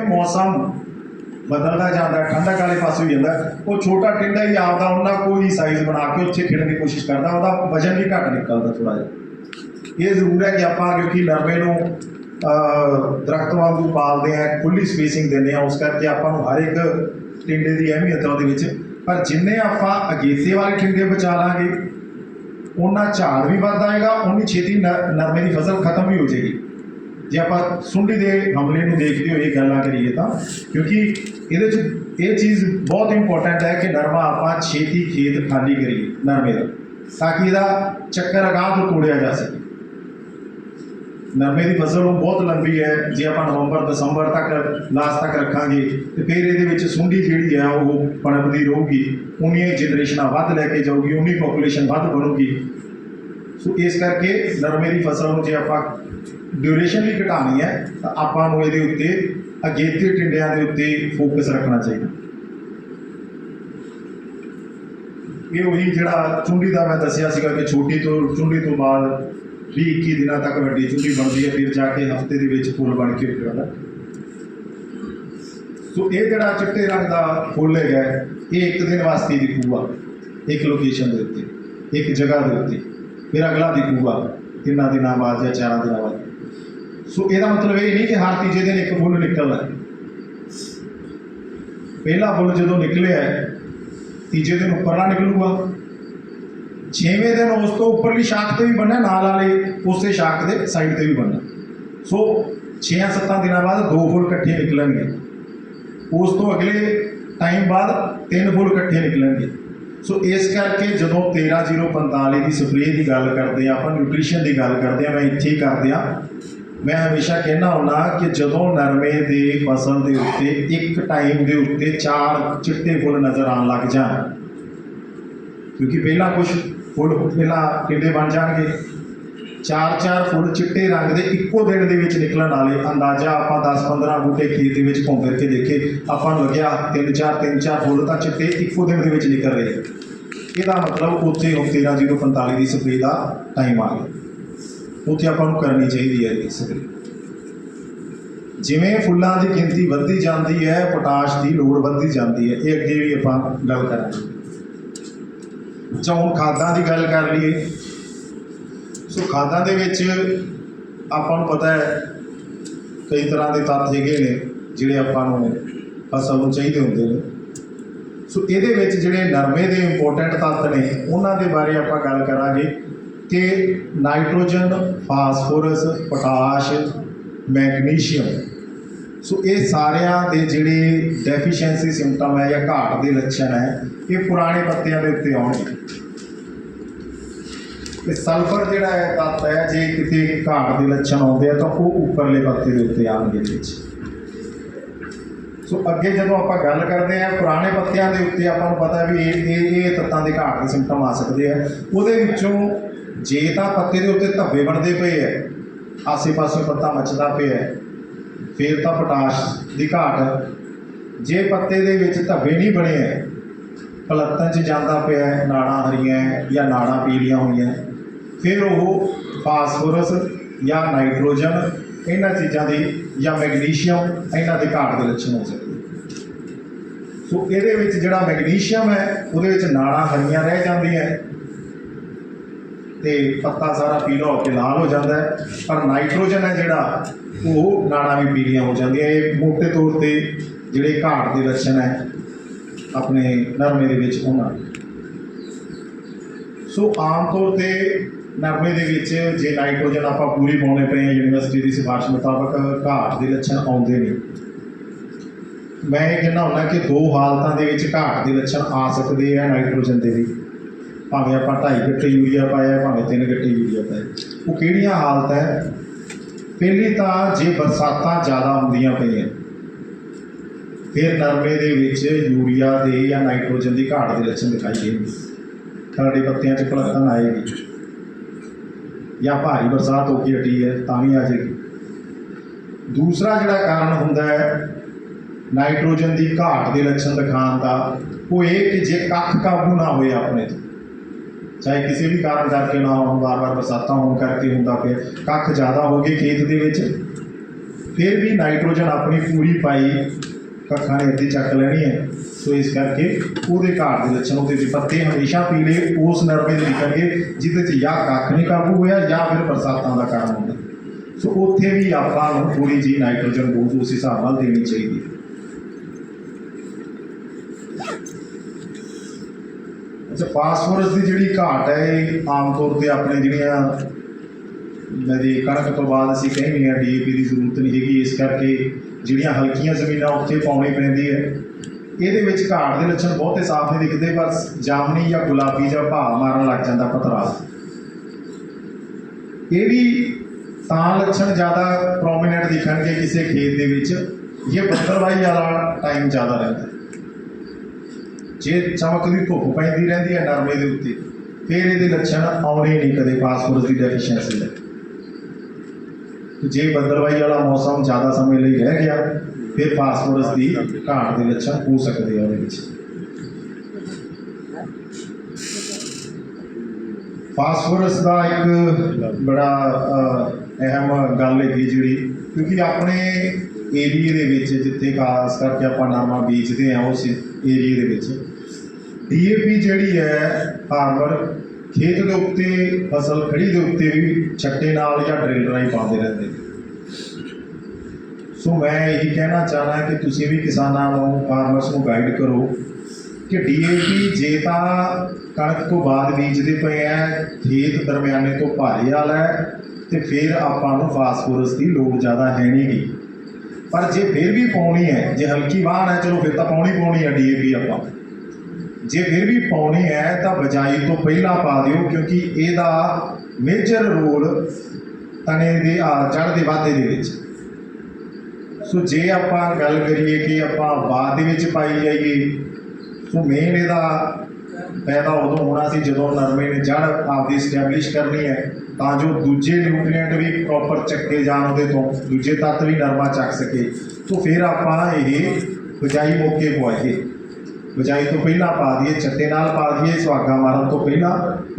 ਮੌਸਮ ਬਦਲਦਾ ਜਾਂਦਾ ਠੰਡਕ ਵਾਲੇ ਪਾਸੇ ਹੋ ਜਾਂਦਾ ਉਹ ਛੋਟਾ ਟਿੰਡਾ ਹੀ ਆਪਦਾ ਉਹਨਾਂ ਕੋਈ ਸਾਈਜ਼ ਬਣਾ ਕੇ ਉੱਥੇ ਖੇਡਣ ਦੀ ਕੋਸ਼ਿਸ਼ ਕਰਦਾ, ਉਹਦਾ ਵਜਨ ਵੀ ਘੱਟ ਨਿਕਲਦਾ ਥੋੜਾ ਜਿਹਾ। ਇਹ ਜ਼ਰੂਰ ਹੈ ਕਿ ਆਪਾਂ ਕਿਉਂਕਿ ਨਰਮੇ ਨੂੰ ਦਰਖਤ ਵਾਂਗੂ ਪਾਲਦੇ ਆ ਖੁੱਲੀ ਸਪੇਸਿੰਗ ਦਿੰਦੇ ਆ ਉਸ ਕਰਕੇ ਆਪਾਂ ਨੂੰ ਹਰ ਇੱਕ ਟਿੰਡੇ ਦੀ ਅਹਿਮੀਅਤ ਆ ਉਹਦੇ ਵਿੱਚ। ਪਰ ਜਿੰਨੇ ਆਪਾਂ ਅਗੇਤੇ ਵਾਲੇ ਟਿੰਡੇ ਬਚਾ ਲਾਂਗੇ, ਉਹਨਾਂ ਝਾੜ ਵੀ ਵੱਧ ਆਏਗਾ ਉਨੀ ਛੇਤੀ ਨ- ਨਰਮੇ ਦੀ ਫਸਲ ਖਤਮ ਵੀ ਹੋ ਜਾਏਗੀ। ਜੇ ਆਪਾਂ ਸੁੰਡੀ ਦੇ ਹਮਲੇ ਨੂੰ ਦੇਖਦੇ ਹੋਏ ਗੱਲਾਂ ਕਰੀਏ ਤਾਂ, ਕਿਉਂਕਿ ਇਹਦੇ ਚ ਇਹ ਚੀਜ਼ ਬਹੁਤ ਇੰਪੋਰਟੈਂਟ ਹੈ ਕਿ ਨਰਮਾ ਆਪਾਂ ਛੇਤੀ ਖੇਤ ਖਾਲੀ ਕਰੀਏ ਨਰਮੇ ਦਾ, ਤਾਂ ਕਿ ਇਹਦਾ ਚੱਕਰ ਅਗਾਂਹ ਤੋਂ ਤੋੜਿਆ ਜਾ ਸਕੇ। ਨਰਮੇ ਦੀ ਫਸਲ ਉਹ ਬਹੁਤ ਲੰਬੀ ਹੈ, ਜੇ ਆਪਾਂ ਨਵੰਬਰ, ਦਸੰਬਰ ਤੱਕ ਲਾਸਟ ਤੱਕ ਰੱਖਾਂਗੇ, ਤੇ ਫਿਰ ਇਹਦੇ ਵਿੱਚ ਸੁੰਡੀ ਜਿਹੜੀ ਹੈ, ਉਹ ਪਣਪਦੀ ਰਹੂਗੀ, ਉਨੀਆਂ ਜਨਰੇਸ਼ਨਾਂ ਵੱਧ ਲੈ ਕੇ ਜਾਊਗੀ, ਉਨੀ ਪੋਪੂਲੇਸ਼ਨ ਵੱਧ ਬਣੂਗੀ। ਇਸ ਕਰਕੇ ਨਰਮੇ ਦੀ ਫਸਲ ਨੂੰ ਜੇ ਆਪਾਂ ਡਿਊਰੇਸ਼ਨ ਵੀ ਘਟਾਉਣੀ ਹੈ, ਤਾਂ ਆਪਾਂ ਨੂੰ ਇਹਦੇ ਉੱਤੇ ਅਗੇਤੇ ਟਿੰਡਿਆਂ ਦੇ ਉੱਤੇ ਫੋਕਸ ਰੱਖਣਾ ਚਾਹੀਦਾ। ਇਹ ਉਹੀ ਜਿਹੜਾ ਚੁੰਡੀ ਦਾ ਮੈਂ ਦੱਸਿਆ ਸੀਗਾ ਕਿ ਛੋਟੀ ਤੋਂ, ਚੁੰਡੀ ਤੋਂ ਬਾਅਦ 20 21 ਦਿਨਾਂ ਤੱਕ ਵੱਡੀ ਚੁੰਡੀ ਬਣਦੀ ਹੈ, ਫਿਰ ਜਾ ਕੇ ਹਫ਼ਤੇ ਦੇ ਵਿੱਚ ਫੁੱਲ ਬਣ ਕੇ ਉੱਠਦਾ ਸੋ ਇਹ ਜਿਹੜਾ ਚਿੱਟੇ ਰੰਗ ਦਾ ਫੁੱਲ ਹੈਗਾ, ਇਹ ਇੱਕ ਦਿਨ ਵਾਸਤੇ ਦਿਖੂਗਾ ਇੱਕ ਲੋਕੇਸ਼ਨ ਦੇ ਉੱਤੇ, ਇੱਕ ਜਗ੍ਹਾ ਦੇ ਉੱਤੇ। ਫਿਰ ਅਗਲਾ ਦਿਖੂਗਾ, ਤਿੰਨਾਂ ਦਿਨਾਂ ਬਾਅਦ ਜਾਂ ਚਾਰਾਂ ਦਿਨਾਂ ਬਾਅਦ। ਸੋ ਇਹਦਾ ਮਤਲਬ ਇਹ ਨਹੀਂ ਕਿ ਹਰ ਤੀਜੇ ਦਿਨ ਇੱਕ ਫੁੱਲ ਨਿਕਲਦਾ ਪਹਿਲਾ ਫੁੱਲ ਜਦੋਂ ਨਿਕਲਿਆ ਤੀਜੇ ਦਿਨ ਉੱਪਰਲਾ ਨਿਕਲੂਗਾ। ਛੇਵੇਂ ਦਿਨ ਉਸ ਤੋਂ ਉੱਪਰਲੀ ਸ਼ਾਖ ਤੇ ਵੀ ਬਣਨਾ ਨਾਲ ਵਾਲੇ ਉਸੇ ਸ਼ਾਖ ਦੇ ਸਾਈਡ ਤੇ ਵੀ ਬਣਨਾ ਸੋ 6-7 ਦਿਨਾਂ ਬਾਅਦ ਦੋ ਫੁੱਲ ਇਕੱਠੇ ਨਿਕਲਣਗੇ। ਉਸ ਤੋਂ ਅਗਲੇ ਟਾਈਮ ਬਾਅਦ ਤਿੰਨ ਫੁੱਲ ਇਕੱਠੇ ਨਿਕਲਣਗੇ। ਸੋ ਇਸ ਕਰਕੇ ਜਦੋਂ 13045 ਦੀ ਸਪਰੇਅ ਦੀ ਗੱਲ ਕਰਦੇ ਆ ਆਪਾਂ ਨਿਊਟ੍ਰੀਸ਼ਨ ਦੀ ਗੱਲ ਕਰਦੇ ਆ ਮੈਂ ਇੱਥੇ ਹੀ ਕਰਦੇ ਆ ਮੈਂ ਹਮੇਸ਼ਾ ਕਹਿਣਾ ਹੁੰਦਾ ਕਿ ਜਦੋਂ ਨਰਮੇ ਦੇ ਫਸਲ ਦੇ ਉੱਤੇ ਇੱਕ ਟਾਈਮ ਦੇ ਉੱਤੇ ਚਾਰ ਚਿੱਟੇ ਫੁੱਲ ਨਜ਼ਰ ਆਉਣ ਲੱਗ ਜਾਣ, ਕਿਉਂਕਿ ਪਹਿਲਾਂ ਕੁਝ ਫੁੱਲ ਪਹਿਲਾਂ ਕਿੱਡੇ ਬਣ ਜਾਣਗੇ। ਚਾਰ ਚਾਰ ਫੁੱਲ ਚਿੱਟੇ ਰੰਗ ਦੇ ਇੱਕੋ ਦਿਨ ਦੇ ਵਿੱਚ ਨਿਕਲਣ ਵਾਲੇ ਅੰਦਾਜ਼ਾ ਆਪਾਂ 10-15 ਬੂਟੇ ਖੇਤ ਦੇ ਵਿੱਚ ਘੁੰਮ ਫਿਰ ਕੇ ਦੇਖੇ। ਆਪਾਂ ਨੂੰ ਲੱਗਿਆ ਤਿੰਨ ਚਾਰ ਤਿੰਨ ਚਾਰ ਫੁੱਲ ਤਾਂ ਚਿੱਟੇ ਇੱਕੋ ਦਿਨ ਦੇ ਵਿੱਚ ਨਿਕਲ ਰਹੇ। ਇਹਦਾ ਮਤਲਬ ਉੱਥੇ ਹੁਣ 13045 ਦੀ ਸਪਰੇ ਦਾ ਟਾਈਮ ਆ ਗਿਆ। ਉੱਥੇ ਆਪਾਂ ਨੂੰ ਕਰਨੀ ਚਾਹੀਦੀ ਹੈ ਇਹ ਸਪਰੇ ਜਿਵੇਂ ਫੁੱਲਾਂ ਦੀ ਗਿਣਤੀ ਵੱਧਦੀ ਜਾਂਦੀ ਹੈ, ਪੋਟਾਸ਼ ਦੀ ਲੋੜ ਵੱਧਦੀ ਜਾਂਦੀ ਹੈ, ਇਹ ਅੱਗੇ ਵੀ ਆਪਾਂ ਗੱਲ ਕਰਾਂਗੇ। ਜਾਂ ਖਾਦਾਂ ਦੀ ਗੱਲ ਕਰ ਲਈਏ। ਸੋ ਖਾਦਾਂ ਦੇ ਵਿੱਚ ਆਪਾਂ ਨੂੰ ਪਤਾ ਹੈ, ਕਈ ਤਰ੍ਹਾਂ ਦੇ ਤੱਤ ਹੈਗੇ ਨੇ ਜਿਹੜੇ ਆਪਾਂ ਨੂੰ ਫਸਲ ਨੂੰ ਚਾਹੀਦੇ ਹੁੰਦੇ ਨੇ। ਸੋ ਇਹਦੇ ਵਿੱਚ ਜਿਹੜੇ ਨਰਮੇ ਦੇ ਇੰਪੋਰਟੈਂਟ ਤੱਤ ਨੇ, ਉਹਨਾਂ ਦੇ ਬਾਰੇ ਆਪਾਂ ਗੱਲ ਕਰਾਂਗੇ ਕਿ nitrogen, phosphorus, potash, magnesium. So ਇਹ ਸਾਰਿਆਂ ਦੇ ਜਿਹੜੇ ਡੈਫੀਸ਼ੀਐਂਸੀ ਸਿੰਪਟਮ ਹੈ ਜਾਂ ਘਾਟ ਦੇ ਲੱਛਣ ਹੈ, ਇਹ ਪੁਰਾਣੇ ਪੱਤਿਆਂ ਦੇ ਉੱਤੇ ਆਉਣਗੇ। ਤੇ ਸਲਫਰ ਜਿਹੜਾ ਹੈ ਤੱਤ ਹੈ ਜੇ ਕਿਤੇ ਘਾਟ ਦੇ ਲੱਛਣ ਆਉਂਦੇ ਆ ਤਾਂ ਉਹ ਉੱਪਰਲੇ ਪੱਤੇ ਦੇ ਉੱਤੇ ਆਉਣਗੇ ਵਿੱਚ ਸੋ ਅੱਗੇ ਜਦੋਂ ਆਪਾਂ ਗੱਲ ਕਰਦੇ ਆ ਪੁਰਾਣੇ ਪੱਤਿਆਂ ਦੇ ਉੱਤੇ ਆਪਾਂ ਨੂੰ ਪਤਾ ਵੀ ਇਹ ਇਹ ਇਹ ਤੱਤਾਂ ਦੇ ਘਾਟ ਦੇ ਸਿੰਪਟਮ ਆ ਸਕਦੇ ਆ। ਉਹਦੇ ਵਿੱਚੋਂ ਜੇ ਤਾਂ ਪੱਤੇ ਦੇ ਉੱਤੇ ਧੱਬੇ ਬਣਦੇ ਪਏ ਐ ਆਸੇ-ਪਾਸੇ ਪੱਤਾ ਮੱਚਦਾ ਪਿਆ ਹੈ, ਫਿਰ ਤਾਂ ਪੋਟਾਸ਼ ਦੀ ਘਾਟ ਜੇ ਪੱਤੇ ਦੇ ਵਿੱਚ ਧੱਬੇ ਨਹੀਂ ਬਣੇ ਐ ਪਲੱਤਾਂ 'ਚ ਜਾਂਦਾ ਪਿਆ ਨਾੜਾਂ ਹਰੀਆਂ ਜਾਂ ਨਾੜਾਂ ਪੀਲੀਆਂ ਹੋਈਆਂ ਫਿਰ ਉਹ ਫਾਸਫੋਰਸ ਜਾਂ ਨਾਈਟ੍ਰੋਜਨ ਇਹਨਾਂ ਚੀਜ਼ਾਂ ਦੀ ਜਾਂ ਮੈਗਨੀਸ਼ੀਅਮ ਇਹਨਾਂ ਦੇ ਘਾਟ ਦੇ ਲੱਛਣ ਹੋ ਸਕਦੇ ਸੋ ਇਹਦੇ ਵਿੱਚ ਜਿਹੜਾ ਮੈਗਨੀਸ਼ੀਅਮ ਹੈ, ਉਹਦੇ ਵਿੱਚ ਨਾੜਾਂ ਹਰੀਆਂ ਰਹਿ ਜਾਂਦੀਆਂ ਹੈ ਤੇ ਪੱਤਾ ਸਾਰਾ ਪੀਲਾ ਹੋ ਕੇ ਲਾਲ ਹੋ ਜਾਂਦਾ ਹੈ। ਪਰ ਨਾਈਟ੍ਰੋਜਨ ਹੈ ਜਿਹੜਾ, ਉਹ ਨਾੜਾਂ ਵੀ ਪੀਲੀਆਂ ਹੋ ਜਾਂਦੀਆਂ। ਇਹ ਮੋਟੇ ਤੌਰ ਤੇ ਜਿਹੜੇ ਘਾਟ ਦੇ ਲੱਛਣ ਹੈ, ਆਪਣੇ ਨਰਮੇ ਦੇ ਵਿੱਚ ਉਹਨਾਂ ਸੋ ਆਮ ਤੌਰ ਤੇ ਨਰਮੇ ਦੇ ਵਿੱਚ ਜੇ ਨਾਈਟ੍ਰੋਜਨ ਆਪਾਂ ਪੂਰੀ ਪਾਉਣੇ ਪਏ ਆ ਯੂਨੀਵਰਸਿਟੀ ਦੀ ਸਿਫਾਰਿਸ਼ ਮੁਤਾਬਕ, ਘਾਟ ਦੇ ਲੱਛਣ ਆਉਂਦੇ ਨੇ ਮੈਂ ਇਹ ਕਹਿੰਦਾ ਹੁੰਦਾ ਕਿ ਦੋ ਹਾਲਤਾਂ ਦੇ ਵਿੱਚ ਘਾਟ ਦੇ ਲੱਛਣ ਆ ਸਕਦੇ ਆ ਨਾਈਟ੍ਰੋਜਨ ਦੇ ਵੀ। ਭਾਵੇਂ ਆਪਾਂ 2.5 ਗੱਟੇ ਯੂਰੀਆ ਪਾਇਆ, ਭਾਵੇਂ 3 ਗੱਟੇ ਯੂਰੀਆ ਪਾਇਆ। ਉਹ ਕਿਹੜੀਆਂ ਹਾਲਤ ਹੈ? ਪਹਿਲੀ ਤਾਂ ਜੇ ਬਰਸਾਤਾਂ ਜ਼ਿਆਦਾ ਹੁੰਦੀਆਂ ਪਈਆਂ, ਫਿਰ ਨਰਮੇ ਦੇ ਵਿੱਚ ਯੂਰੀਆ ਦੇ ਜਾਂ ਨਾਈਟ੍ਰੋਜਨ ਦੀ ਘਾਟ ਦੇ ਲੱਛਣ ਦਿਖਾਈ ਦੇਣਗੇ। ਸਾਡੇ ਪੱਤਿਆਂ 'ਚ ਭਲਕਣ ਆਏਗੀ। ਜਾਂ ਭਾਰੀ ਬਰਸਾਤ ਹੋ ਕੇ ਹਟੀ ਹੈ, ਤਾਂ ਵੀ ਆ ਜਾਏਗੀ। ਦੂਸਰਾ ਜਿਹੜਾ ਕਾਰਨ ਹੁੰਦਾ ਹੈ, ਨਾਈਟ੍ਰੋਜਨ ਦੀ ਘਾਟ ਦੇ ਲੱਛਣ ਦਿਖਾਉਣ ਦਾ, ਉਹ ਇਹ ਕਿ ਜੇ ਕੱਖ ਕਾਬੂ ਨਾ ਹੋਏ ਆਪਣੇ ਤੋਂ, ਚਾਹੇ ਕਿਸੇ ਵੀ ਕਾਰਨ ਕਰਕੇ ਨਾ ਹੋਣ, ਵਾਰ-ਵਾਰ ਬਰਸਾਤਾਂ ਹੋਣ ਕਰਕੇ ਹੁੰਦਾ ਪਿਆ, ਕੱਖ ਜ਼ਿਆਦਾ ਹੋ ਗਏ ਖੇਤ ਦੇ ਵਿੱਚ, ਫਿਰ ਵੀ ਨਾਈਟ੍ਰੋਜਨ ਆਪਣੀ ਪੂਰੀ ਪਾਈ ਕੱਖਾਂ ਨੇ ਅੱਧੀ ਚੱਕ ਲੈਣੀ ਹੈ। ਸੋ ਇਸ ਕਰਕੇ ਉਹਦੇ ਘਾਟ ਦੇ ਲੱਛਣ ਉਹਦੇ ਵੀ ਪੱਤੇ ਹਮੇਸ਼ਾ ਪੀਲੇ, ਉਸ ਨਰਮੇ ਦੇ ਦਿਖਣਗੇ ਜਿਹਦੇ 'ਚ ਜਾਂ ਕੱਖ ਨਹੀਂ ਕਾਬੂ ਹੋਇਆ ਜਾਂ ਫਿਰ ਬਰਸਾਤਾਂ ਦਾ ਕਾਰਨ ਹੁੰਦਾ। ਸੋ ਉੱਥੇ ਵੀ ਆਪਾਂ ਨੂੰ ਥੋੜੀ ਜੀ ਨਾਈਟ੍ਰੋਜਨ ਡੋਜ਼ ਉਸ ਹਿਸਾਬ ਨਾਲ ਦੇਣੀ ਚਾਹੀਦੀ ਹੈ। ਅੱਛਾ, ਫਾਸਫੋਰਸ ਦੀ ਜਿਹੜੀ ਘਾਟ ਹੈ, ਇਹ ਆਮ ਤੌਰ ਤੇ ਆਪਣੇ ਜਿਹੜੀਆਂ ਨਦੀ ਕਣਕ ਤੋਂ ਬਾਅਦ ਅਸੀਂ ਕਹਿੰਦੇ ਹਾਂ ਡੀਏਪੀ ਦੀ ਜ਼ਰੂਰਤ ਨਹੀਂ ਹੈਗੀ, ਇਸ ਕਰਕੇ ਜਿਹੜੀਆਂ ਹਲਕੀਆਂ ਜ਼ਮੀਨਾਂ ਉੱਥੇ ਪਾਉਣੀ ਪੈਂਦੀ ਹੈ ਇਹਦੇ ਵਿੱਚ ਘਾਟ ਦੇ ਲੱਛਣ ਬਹੁਤੇ ਸਾਫ਼ ਨਹੀਂ ਦਿਖਦੇ, ਪਰ ਜਾਮਨੀ ਜਾਂ ਗੁਲਾਬੀ ਜਾਂ ਭਾਅ ਮਾਰਨ ਲੱਗ ਜਾਂਦਾ ਪਤਰਾ ਇਹ ਵੀ ਤਾਂ ਲੱਛਣ ਜ਼ਿਆਦਾ ਪ੍ਰੋਮਿਨੈਂਟ ਦਿਖਣਗੇ ਕਿਸੇ ਖੇਤ ਦੇ ਵਿੱਚ ਇਹ ਬੱਦਲਵਾਈ ਵਾਲਾ ਟਾਈਮ ਜ਼ਿਆਦਾ ਰਹਿੰਦਾ ਹੈ। ਜੇ ਚਮਕਦੀ ਧੁੱਪ ਪੈਂਦੀ ਰਹਿੰਦੀ ਹੈ ਨਰਮੇ ਦੇ ਉੱਤੇ, ਫਿਰ ਇਹਦੇ ਲੱਛਣ ਆਉਣੇ ਨਹੀਂ ਕਦੇ ਫਾਸਫੋਰਸ ਦੀ ਡੈਫੀਸ਼ੀਐਂਸੀ ਦੇ ਜੇ ਬੱਦਲਵਾਈ ਵਾਲਾ ਮੌਸਮ ਜ਼ਿਆਦਾ ਸਮੇਂ ਲਈ ਰਹਿ ਗਿਆ, ਫਿਰ ਫਾਸਫੋਰਸ ਦੀ ਘਾਟ ਦੇ ਲੱਛਣ ਹੋ ਸਕਦੇ ਆ ਉਹਦੇ ਵਿੱਚ। ਫਾਸਫੋਰਸ ਦਾ ਇੱਕ ਬੜਾ ਅਹਿਮ ਗੱਲ ਹੈਗੀ ਜਿਹੜੀ, ਕਿਉਂਕਿ ਆਪਣੇ ਏਰੀਏ ਦੇ ਵਿੱਚ ਜਿੱਥੇ ਖਾਸ ਕਰਕੇ ਆਪਾਂ ਨਾਮਾ ਬੀਜਦੇ ਆ ਉਸ ਏਰੀਏ ਦੇ ਵਿੱਚ ਡੀਏਪੀ ਜਿਹੜੀ ਹੈ ਫਾਰਮਰ ਖੇਤ ਦੇ ਉੱਤੇ, ਫਸਲ ਖੜੀ ਦੇ ਉੱਤੇ ਵੀ ਛੱਟੇ ਨਾਲ ਜਾਂ ਡਰਿਲ ਰਾਹੀਂ ਪਾਉਂਦੇ ਰਹਿੰਦੇ ਸੋ ਮੈਂ ਇਹੀ ਕਹਿਣਾ ਚਾਹਨਾ ਕਿ ਤੁਸੀਂ ਵੀ ਕਿਸਾਨਾਂ ਨੂੰ ਫਾਰਮਰਸ ਨੂੰ ਗਾਈਡ ਕਰੋ ਕਿ ਡੀਏਪੀ ਜੇ ਤਾਂ ਕਣਕ ਤੋਂ ਬਾਅਦ ਬੀਜਦੇ ਪਏ ਆ ਖੇਤ ਦਰਮਿਆਨੇ ਤੋਂ ਭਾਰੇ ਵਾਲਾ ਹੈ ਤੇ ਫਿਰ ਆਪਾਂ ਨੂੰ ਫਾਸਫੋਰਸ ਦੀ ਲੋੜ ਜ਼ਿਆਦਾ ਹੈ ਨਹੀਂਗੀ ਪਰ ਜੇ ਫਿਰ ਵੀ ਪਾਉਣੀ ਹੈ ਜੇ ਹਲਕੀ ਵਾਹਣ ਹੈ ਚਲੋ ਫਿਰ ਤਾਂ ਪਾਉਣੀ ਪਾਉਣੀ ਹੈ ਡੀਏਪੀ ਆਪਾਂ ਜੇ ਫਿਰ ਵੀ ਪਾਉਣੀ ਹੈ ਤਾਂ ਬਜਾਈ ਤੋਂ ਪਹਿਲਾਂ ਪਾ ਦਿਓ, ਕਿਉਂਕਿ ਇਹਦਾ ਮੇਜਰ ਰੋਲ ਤਣੇ ਦੇ ਆ ਜੜ ਦੇ ਵਾਧੇ ਦੇ ਵਿੱਚ। ਸੋ ਜੇ ਆਪਾਂ ਗੱਲ ਕਰੀਏ ਕਿ ਆਪਾਂ ਬਾਅਦ ਦੇ ਵਿੱਚ ਪਾਈ ਜਾਈਏ, ਸੋ ਮੇਨ ਇਹਦਾ ਪੈਦਾ ਉਦੋਂ ਹੋਣਾ ਸੀ ਜਦੋਂ ਨਰਮੇ ਨੇ ਜੜ ਆਪਦੀ ਸਟੈਬਲਿਸ਼ ਕਰਨੀ ਹੈ ਤਾਂ ਜੋ ਦੂਜੇ ਨਿਊਟ੍ਰੀਐਂਟ ਵੀ ਪ੍ਰੋਪਰ ਚੱਕੇ ਜਾਣ ਉਹਦੇ ਤੋਂ, ਦੂਜੇ ਤੱਤ ਵੀ ਨਰਮਾ ਚੱਕ ਸਕੇ। ਸੋ ਫਿਰ ਆਪਾਂ ਇਹ ਬਜਾਈ ਮੌਕੇ ਪਵਾਈਏ। ਬਜਾਈ ਤੋਂ ਪਹਿਲਾਂ ਪਾ ਦਈਏ, ਚੱਟੇ ਨਾਲ ਪਾ ਦਈਏ, ਸੁਹਾਗਾ ਮਾਰਨ ਤੋਂ ਪਹਿਲਾਂ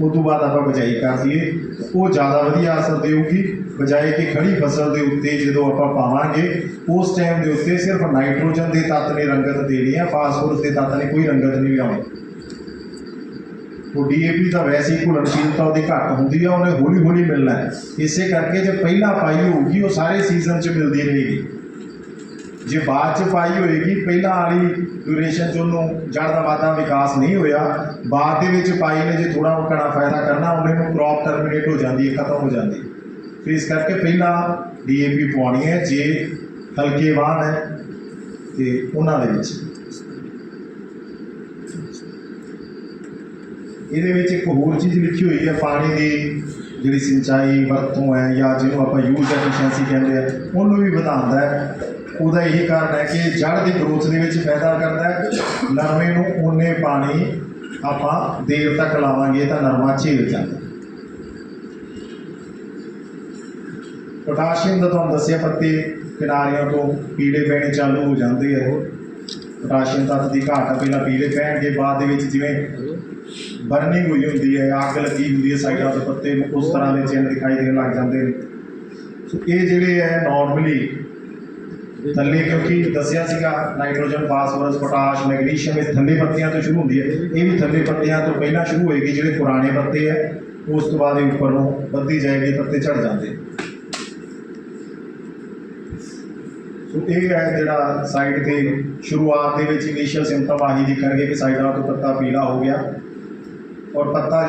ਉਸ ਤੋਂ ਬਾਅਦ ਆਪਾਂ ਬਜਾਈ ਕਰ ਦਈਏ। ਉਹ ਜ਼ਿਆਦਾ ਵਧੀਆ ਅਸਰ ਦੇਊਗੀ। ਬਜਾਏ ਕਿ ਖੜੀ ਫਸਲ ਦੇ ਉੱਤੇ ਜਦੋਂ ਆਪਾਂ ਪਾਵਾਂਗੇ, ਉਸ ਟਾਈਮ ਦੇ ਉੱਤੇ ਸਿਰਫ ਨਾਈਟ੍ਰੋਜਨ ਦੇ ਤੱਤ ਨੇ ਰੰਗਤ ਦੇਣੀ ਹੈ ਫਾਸਫੋਰਸ ਦੇ ਤੱਤ ਨੇ ਕੋਈ ਰੰਗਤ ਨਹੀਂ ਲਿਆਉਣੀ। ਉਹ ਡੀਏਪੀ ਤਾਂ ਵੈਸੇ ਹੀ ਘੁਲਣਸ਼ੀਲਤਾ ਉਹਦੀ ਘੱਟ ਹੁੰਦੀ ਆ, ਉਹਨੇ ਹੌਲੀ ਹੌਲੀ ਮਿਲਣਾ। ਇਸੇ ਕਰਕੇ ਜੇ ਪਹਿਲਾਂ ਪਾਈ ਹੋਊਗੀ, ਉਹ ਸਾਰੇ ਸੀਜ਼ਨ 'ਚ ਮਿਲਦੀ ਰਹੇਗੀ। ਜੇ ਬਾਅਦ 'ਚ ਪਾਈ ਹੋਏਗੀ, ਪਹਿਲਾਂ ਵਾਲੀ ਡਿਊਰੇਸ਼ਨ 'ਚ ਉਹਨੂੰ ਜੜ ਦਾ ਵਾਧਾ ਵਿਕਾਸ ਨਹੀਂ ਹੋਇਆ। ਬਾਅਦ ਦੇ ਵਿੱਚ ਪਾਈ ਨੇ ਜੇ ਥੋੜਾ ਘਣਾ ਫਾਇਦਾ ਕਰਨਾ, ਉਹਨੇ ਨੂੰ ਕ੍ਰੌਪ ਟਰਮੀਨੇਟ ਹੋ ਜਾਂਦੀ ਹੈ, ਖਤਮ ਹੋ ਜਾਂਦੀ ਹੈ। ਫਿਰ ਇਸ ਕਰਕੇ ਪਹਿਲਾਂ ਡੀਏਪੀ ਪਾਉਣੀ ਹੈ, ਜੇ ਹਲਕੇ ਵਾਹਨ ਹੈ, ਤੇ ਉਹਨਾਂ ਦੇ ਵਿੱਚ। ਇਹਦੇ ਵਿੱਚ ਇੱਕ ਹੋਰ ਚੀਜ਼ ਲਿਖੀ ਹੋਈ ਹੈ, ਪਾਣੀ ਦੀ ਜਿਹੜੀ ਸਿੰਚਾਈ ਵਰਤੋਂ ਹੈ ਜਾਂ ਜਿਹਨੂੰ ਆਪਾਂ ਯੂਜ਼ ਐਫੀਸ਼ੀਐਂਸੀ ਕਹਿੰਦੇ ਆ, ਉਹਨੂੰ ਵੀ ਵਧਾਉਂਦਾ ਹੈ। ਉਹਦਾ ਇਹੀ ਕਾਰਨ ਹੈ ਕਿ ਜੜ ਦੀ ਗਰੋਥ ਦੇ ਵਿੱਚ ਫਾਇਦਾ ਕਰਦਾ ਹੈ। ਨਰਮੇ ਨੂੰ ਉਹਨੇ ਪਾਣੀ ਆਪਾਂ ਦੇਰ ਤੱਕ ਲਾਵਾਂਗੇ ਤਾਂ ਨਰਮਾ ਝੇਲ ਜਾਂਦਾ। ਪੋਟਾਸ਼ੀਅਮ ਦਾ ਤੁਹਾਨੂੰ ਦੱਸਿਆ ਪੱਤੇ ਕਿਨਾਰਿਆਂ ਤੋਂ ਪੀਲੇ ਪੈਣੇ ਚਾਲੂ ਹੋ ਜਾਂਦੇ ਆ ਉਹ। ਪੋਟਾਸ਼ੀਅਮ ਤੱਤ ਦੀ ਘਾਟ ਆ, ਪਹਿਲਾਂ ਪੀਲੇ ਪੈਣਗੇ, ਬਾਅਦ ਦੇ ਵਿੱਚ ਜਿਵੇਂ ਬਰਨਿੰਗ ਹੋਈ ਹੁੰਦੀ ਹੈ, ਅੱਗ ਲੱਗੀ ਹੁੰਦੀ ਹੈ ਸਾਈਡਾਂ ਦੇ ਪੱਤੇ ਨੂੰ ਉਸ ਤਰ੍ਹਾਂ ਦੇ ਚਿੰਨ ਦਿਖਾਈ ਦੇਣ ਲੱਗ ਜਾਂਦੇ ਨੇ। ਸੋ ਇਹ ਜਿਹੜੇ ਹੈ ਨਾਰਮਲੀ ਥੱਲੇ ਕਿਉਂਕਿ ਦੱਸਿਆ ਸੀਗਾ ਨਾਈਟ੍ਰੋਜਨ ਫਾਸਫੋਰਸ ਪੋਟਾਸ਼ ਮੈਗਨੀਸ਼ੀਅਮ ਇਹ ਥੱਲੇ ਪੱਤੀਆਂ ਤੋਂ ਸ਼ੁਰੂ ਹੁੰਦੀ ਹੈ ਇਹ ਵੀ ਥੱਲੇ ਪੱਤੀਆਂ ਤੋਂ ਪਹਿਲਾਂ ਸ਼ੁਰੂ ਹੋਏਗੀ ਜਿਹੜੇ ਪੁਰਾਣੇ ਪੱਤੇ ਹੈ ਉਸ ਤੋਂ ਬਾਅਦ ਇਹ ਉੱਪਰ ਨੂੰ ਵੱਧਦੀ ਜਾਏਗੀ ਪੱਤੇ ਝੜ ਜਾਂਦੇ ਸੋ ਇਹ ਹੈ ਜਿਹੜਾ ਸਾਈਡ ਤੇ ਸ਼ੁਰੂਆਤ ਦੇ ਵਿੱਚ ਇਨੀਸ਼ੀਅਲ ਸਿੰਪਟਮ ਆਹੀ ਦਿਖਣਗੇ ਕਿ ਸਾਈਡਾਂ ਤੋਂ ਪੱਤਾ ਪੀਲਾ ਹੋ ਗਿਆ ਔਰ ਪੱਤਾ